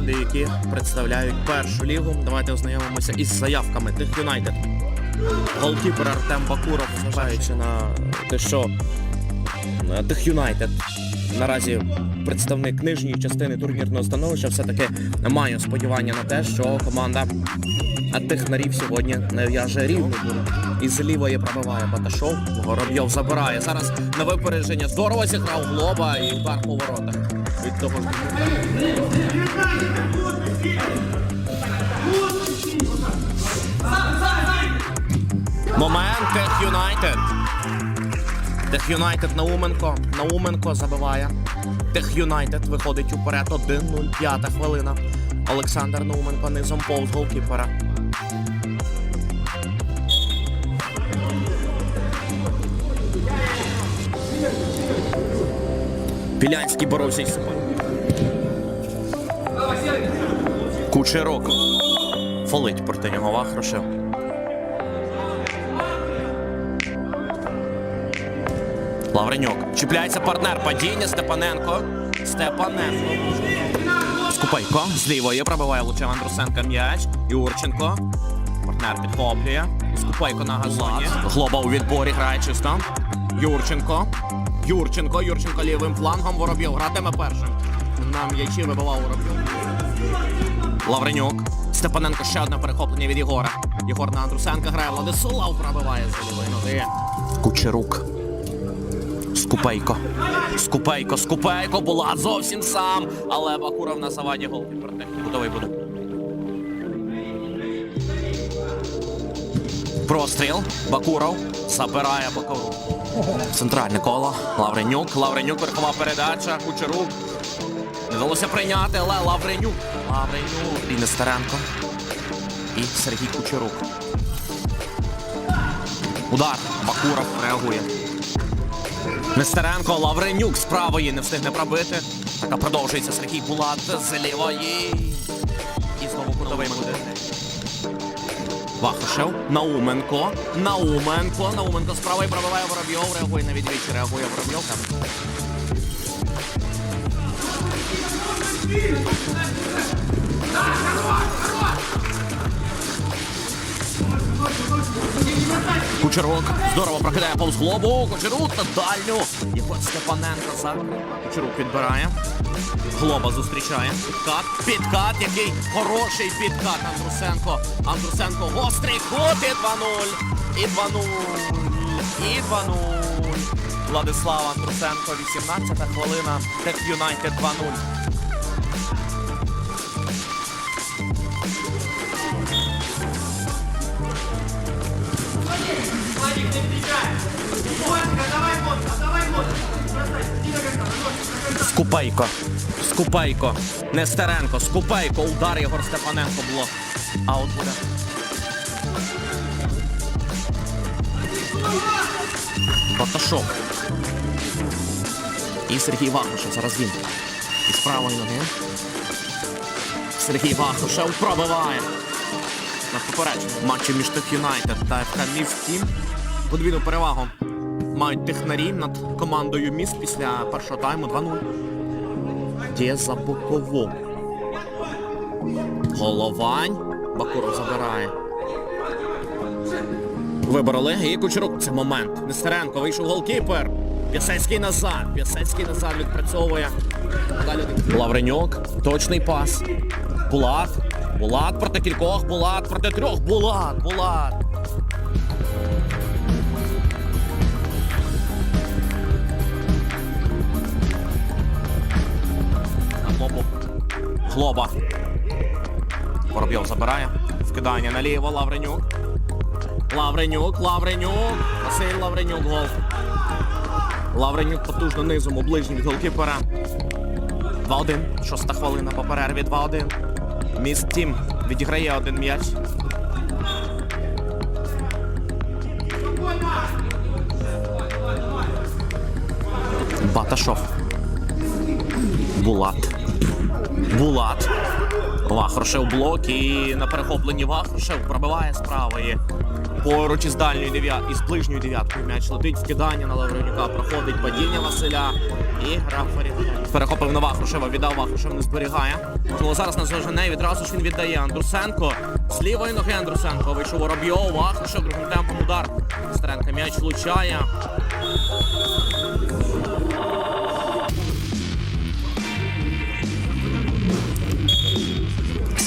Команди, які представляють першу лігу. Давайте ознайомимося із заявками тих Юнайтед. Голкіпер Артем Бакуров, зважаючи на те, що е, тих Юнайтед наразі представник нижньої частини турнірного становища все-таки маю сподівання на те, що команда Технарів сьогодні нав'яже рівний бій. Із лівої пробиває Баташов. Воробйов забирає. Зараз на випередження здорово зіграв Глоба і удар по воротах. Від того Момент Тех Юнайтед. Тех Юнайтед Науменко. Науменко забиває. Тех Юнайтед виходить уперед 1-0. П'ята хвилина. Олександр Науменко низом повз голкіпера. Пілянський боровся із собою. Кучерок. Фолить проти нього Вахрушев. Лавренюк. Чіпляється партнер. Падіння Степаненко. Степаненко. Скупайко. З лівої пробиває Лучев Андрусенка м'яч. Юрченко. Партнер підхоплює. Скупайко на газоні. Глоба у відборі грає чисто. Юрченко. Юрченко. Юрченко лівим флангом. Воробйов гратиме першим. На м'ячі вибивав Воробйов. Лавренюк. Степаненко ще одне перехоплення від Єгора. Єгор на Андрусенка грає. Владислав пробиває з лівої. Кучерук. Скупейко. Скупейко, Скупейко була зовсім сам. Але Бакуров на заваді гол. Готовий буде. Простріл. Бакуров забирає Бакуров. Центральне коло. Лавренюк. Лавренюк верхова передача. Кучерук. Не вдалося прийняти, але Лавренюк. Лавренюк. І Нестеренко. І Сергій Кучерук. Удар. Бакуров реагує. Нестеренко, Лавренюк з правої не встигне пробити. Така продовжується Сергій Булат з лівої. І знову кутовий буде. Вахушев, Науменко, Науменко, Науменко з правої пробиває Воробйов, реагує на відвічі, реагує Воробйов. Там. Кучерук здорово прокидає повз глобу. Кучерук на дальню. Його Степаненко за Кучерук відбирає. Глоба зустрічає. Підкат. Підкат, який хороший підкат. Андрусенко. Андрусенко гострий кут і 2-0. І 2-0. І 2-0. Владислав Андрусенко, 18 хвилина. Тек Юнайтед 2-0. Скупейко. Скупейко. Нестеренко. Скупейко. Удар Єгор Степаненко було. Аут буде. Баташов. І Сергій Вахрушев. Зараз він. Із правої ноги. Сергій Вахрушев пробиває. На попередження матчі між Тих Юнайтед та ФК Тім. Подвійну перевагу мають технарі над командою міст після першого тайму 2-0. Де за бокову? Головань. Бакуров забирає. Вибороли. І Кучерук. Це момент. Нестеренко вийшов голкіпер. П'ясецький назад. П'ясецький назад відпрацьовує. Лавренюк. Точний пас. Булат. Булат проти кількох. Булат проти трьох. Булат. Булат. На Глобу. Глоба. Воробйов забирає. Вкидання наліво. Лавренюк. Лавренюк, Лавренюк. Василь Лавренюк гол. Лавренюк потужно низом у ближній від голкіпера. 2-1. Шоста хвилина по перерві 2-1. Міст Тім відіграє один м'яч. Баташов. Булат. Булат. Вахрушев блок і на перехопленні Вахрушев пробиває з правої. Поруч із дальньої дев'ят із ближньої дев'яткою м'яч летить вкидання на Лавренюка. Проходить падіння Василя і гра. Перехопив на Вахрушева, віддав Вахрушев, не зберігає. Можливо, зараз на зажене відразу ж він віддає Андрусенко. З лівої ноги Андрусенко вийшов Воробйов, Вахрушев, другим темпом удар. Нестеренко м'яч влучає.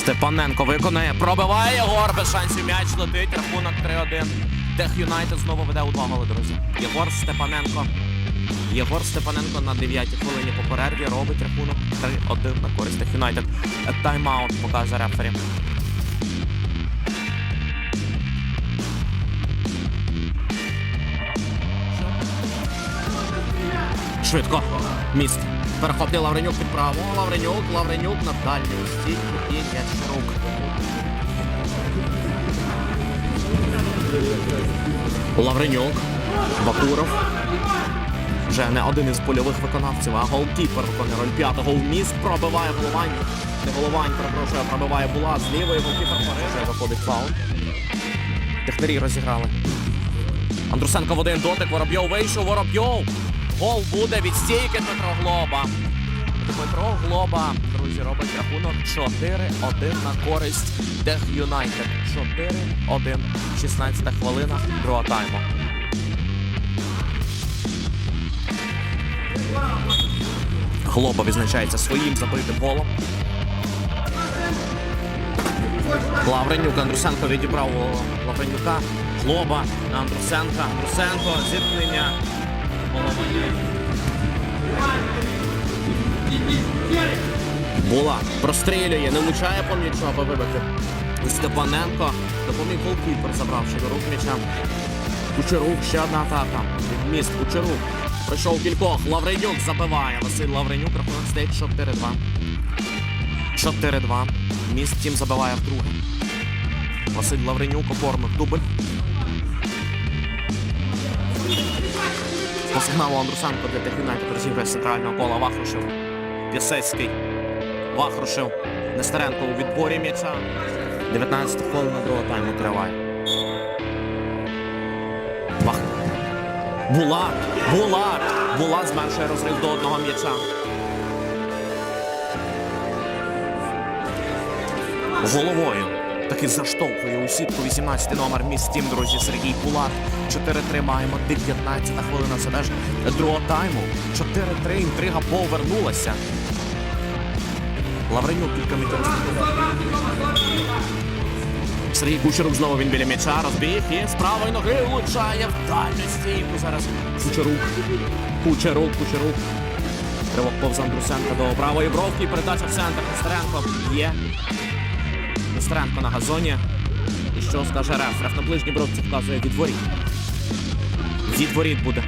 Степаненко виконує, пробиває Єгор, без шансів м'яч летить, рахунок 3-1. Тех Юнайтед знову веде у два друзі. Єгор Степаненко. Єгор Степаненко на 9-й хвилині по перерві робить рахунок 3-1 на користь Тех Юнайтед. Тайм-аут показує рефері. Швидко. Міст. Перехоплює Лавренюк під право. Лавренюк, Лавренюк на дальню стійку і Ящерук. Лавренюк, Бакуров. Вже не один із польових виконавців, а голкіпер виконує роль п'ятого. Міст пробиває головань. Не головань, перепрошую, пробиває була з лівої голкіпер Парижа. Виходить фаул. Технарі розіграли. Андрусенко в один дотик, Воробйов вийшов, Воробйов. Гол буде від стійки Дмитро Глоба. Дмитро Глоба, друзі, робить рахунок 4-1 на користь Дех Юнайтед. 4-1. 16 хвилина другого тайму. Глоба відзначається своїм забитим голом. Лавренюк Андрусенко відібрав Лавренюка. Глоба Андрусенка. Андрусенко, зіткнення. Була прострілює, не влучає по м'ячу, аби вибити. Степаненко допоміг голкіпер, забравши до рук м'яча. Кучерук, ще одна атака. Міст Кучерук. Пройшов кількох. Лавренюк забиває. Василь Лавренюк, рахунок стоїть 4-2. 4-2. Міст тім забиває вдруге. Василь Лавренюк оформив дубль. Сигналу Андрусенко для Тех Юнайтед розіграє з центрального кола Вахрушев. Пісецький. Вахрушев. Нестеренко у відборі м'яча. 19 хвилина другого тайму триває. Вах. Булат! Булат! Булат зменшує розрив до одного м'яча. Головою. Таки заштовхує у сітку 18 номер містім, друзі, Сергій Булат. 4-3 маємо 19 хвилина. Це теж другого тайму. 4-3. Інтрига повернулася. Лавренюк кілька метрів. Сергій Кучерук знову він біля м'яча, розбіг і з правої ноги влучає в дальню стійку. Зараз Кучерук. Кучерук, Кучерук. Тривок повз Андрусенка до правої бровки. Передача в центр. Нестеренко є. Нестеренко на газоні. І що скаже реф? Реф на ближній бровці вказує від воріт. Від воріт буде.